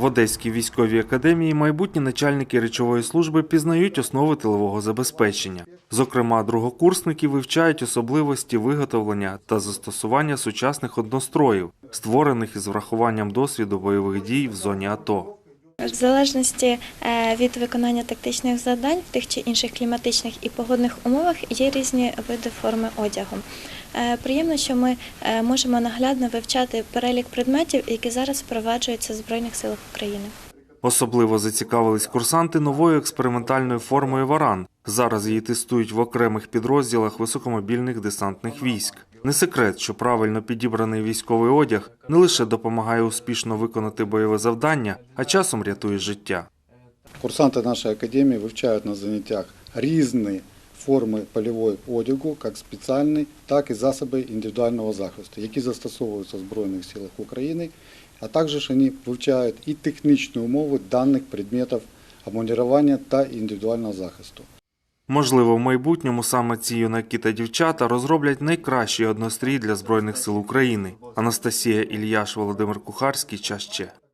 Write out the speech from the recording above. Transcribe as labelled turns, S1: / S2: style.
S1: В Одеській військовій академії майбутні начальники речової служби пізнають основи тилового забезпечення. Зокрема, другокурсники вивчають особливості виготовлення та застосування сучасних одностроїв, створених із врахуванням досвіду бойових дій в зоні АТО.
S2: В залежності е, від виконання тактичних завдань в тих чи інших кліматичних і погодних умовах є різні види форми одягу. Е, Приємно, що ми е, можемо наглядно вивчати перелік предметів, які зараз впроваджуються в Збройних силах України.
S1: Особливо зацікавились курсанти новою експериментальною формою «Варан». Зараз її тестують в окремих підрозділах високомобільних десантних військ. Не секрет, що правильно підібраний військовий одяг не лише допомагає успішно виконати бойове завдання, а часом рятує життя.
S3: Курсанти нашої академії вивчають на заняттях різні форми польового одягу, як спеціальний, так і засоби індивідуального захисту, які застосовуються в Збройних силах України, а також вони вивчають і технічні умови даних предметів обмундирування та індивідуального захисту.
S1: Можливо, в майбутньому саме ці юнаки та дівчата розроблять найкращий однострій для Збройних сил України. Анастасія Ільяш, Володимир Кухарський. Час ще.